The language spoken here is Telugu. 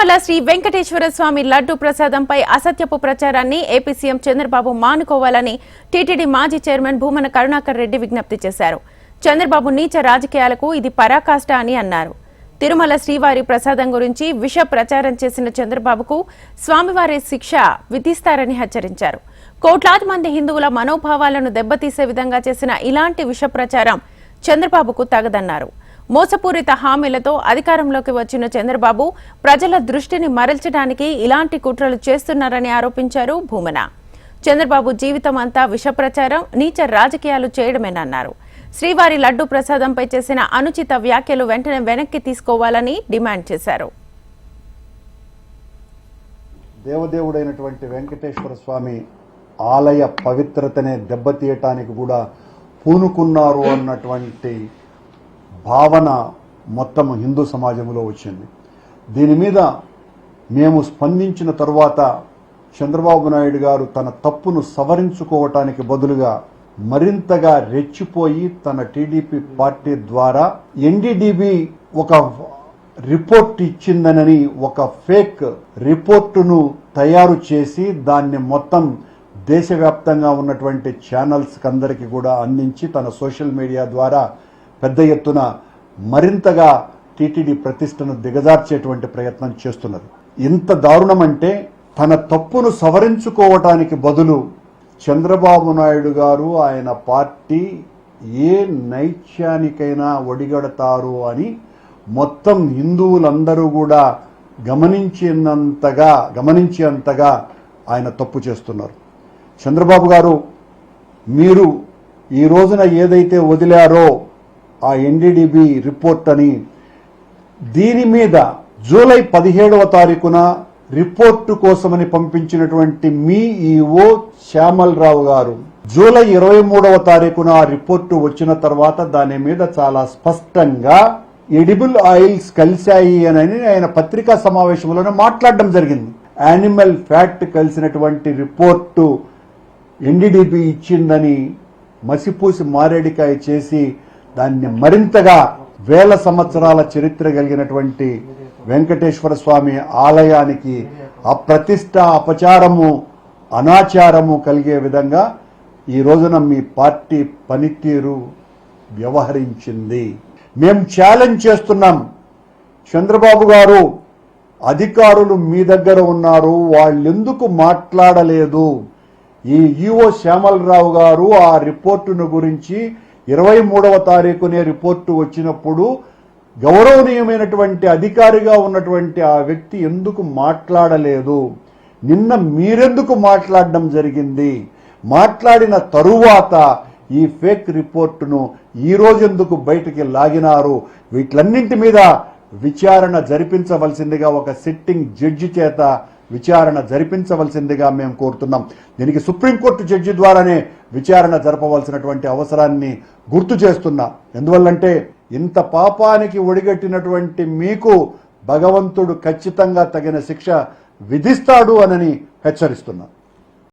తిరుమల శ్రీ వెంకటేశ్వర స్వామి లడ్డు ప్రసాదంపై అసత్యపు ప్రచారాన్ని ఏపీ సీఎం చంద్రబాబు మానుకోవాలని టీటీడీ మాజీ చైర్మన్ భూమన కరుణాకర్ రెడ్డి విజ్ఞప్తి చేశారు. చంద్రబాబు నీచ రాజకీయాలకు ఇది పరాకాష్ట అని అన్నారు. తిరుమల శ్రీవారి ప్రసాదం గురించి విష ప్రచారం చేసిన చంద్రబాబుకు స్వామివారి శిక్ష విధిస్తారని హెచ్చరించారు. కోట్లాది మంది హిందువుల మనోభావాలను దెబ్బతీసే విధంగా చేసిన ఇలాంటి విష ప్రచారం చంద్రబాబుకు తగదన్నారు. మోసపూరిత హామీలతో అధికారంలోకి వచ్చిన చంద్రబాబు ప్రజల దృష్టిని మరల్చడానికి ఇలాంటి కుట్రలు చేస్తున్నారని ఆరోపించారు భూమన. చంద్రబాబు జీవితం అంతా విష ప్రచారం నీచ రాజకీయాలు చేయడమేనన్నారు. శ్రీవారి లడ్డు ప్రసాదంపై చేసిన అనుచిత వ్యాఖ్యలు వెంటనే వెనక్కి తీసుకోవాలని డిమాండ్ చేశారు. దేవదేవుడైనటువంటి వెంకటేశ్వర స్వామి ఆలయ పవిత్రతనే దెబ్బతీయటానికి కూడా పూనుకున్నారు అన్నటువంటి భావన మొత్తం హిందూ సమాజంలో వచ్చింది. దీని మీద మేము స్పందించిన తరువాత చంద్రబాబు నాయుడు గారు తన తప్పును సవరించుకోవటానికి బదులుగా మరింతగా రెచ్చిపోయి తన టీడీపీ పార్టీ ద్వారా ఎన్డీడీబీ ఒక రిపోర్ట్ ఇచ్చిందనని ఒక ఫేక్ రిపోర్టును తయారు చేసి దాన్ని మొత్తం దేశవ్యాప్తంగా ఉన్నటువంటి ఛానల్స్కి అందరికీ కూడా అందించి తన సోషల్ మీడియా ద్వారా పెద్ద ఎత్తున మరింతగా టీటీడీ ప్రతిష్టను దిగజార్చేటువంటి ప్రయత్నం చేస్తున్నది. ఇంత దారుణం అంటే తన తప్పును సవరించుకోవటానికి బదులు చంద్రబాబు నాయుడు గారు ఆయన పార్టీ ఏ నైత్యానికైనా ఒడిగడతారు అని మొత్తం హిందువులందరూ కూడా గమనించినంతగా గమనించేంతగా ఆయన తప్పు చేస్తున్నారు. చంద్రబాబు గారు మీరు ఈ రోజున ఏదైతే వదిలారో ఆ ఎన్డీడీబీ రిపోర్ట్ అని దీని మీద జూలై పదిహేడవ తారీఖున రిపోర్టు కోసమని పంపించినటువంటి మీ ఈఓ శ్యామల్ రావు గారు జూలై ఇరవై మూడవ తారీఖున ఆ రిపోర్టు వచ్చిన తర్వాత దాని మీద చాలా స్పష్టంగా ఎడిబుల్ ఆయిల్స్ కలిశాయి అని ఆయన పత్రికా సమావేశంలోనే మాట్లాడడం జరిగింది. యానిమల్ ఫ్యాట్ కలిసినటువంటి రిపోర్టు ఎన్డీడీపీ ఇచ్చిందని మసిపూసి మారేడికాయ చేసి దాన్ని మరింతగా వేల సంవత్సరాల చరిత్ర కలిగినటువంటి వెంకటేశ్వర స్వామి ఆలయానికి అప్రతిష్ట అపచారము అనాచారము కలిగే విధంగా ఈ రోజున మీ పార్టీ పనితీరు వ్యవహరించింది. మేము ఛాలెంజ్ చేస్తున్నాం. చంద్రబాబు గారు అధికారులు మీ దగ్గర ఉన్నారు వాళ్ళెందుకు మాట్లాడలేదు? ఈ ఈఓ శ్యామలరావు గారు ఆ రిపోర్టును గురించి ఇరవై మూడవ తారీఖునే రిపోర్టు వచ్చినప్పుడు గౌరవనీయమైనటువంటి అధికారిగా ఉన్నటువంటి ఆ వ్యక్తి ఎందుకు మాట్లాడలేదు? నిన్న మీరెందుకు మాట్లాడడం జరిగింది? మాట్లాడిన తరువాత ఈ ఫేక్ రిపోర్టును ఈ రోజెందుకు బయటికి లాగినారు? వీటిలన్నింటి మీద విచారణ జరిపించవలసిందిగా ఒక సిట్టింగ్ జడ్జి చేత విచారణ జరిపించవలసిందిగా మేము కోరుతున్నాం. దీనికి సుప్రీంకోర్టు జడ్జి ద్వారానే విచారణ జరపవలసినటువంటి అవసరాన్ని గుర్తు చేస్తున్నా. ఎందువల్లంటే ఇంత పాపానికి ఒడిగట్టినటువంటి మీకు భగవంతుడు ఖచ్చితంగా తగిన శిక్ష విధిస్తాడు అనని హెచ్చరిస్తున్నా.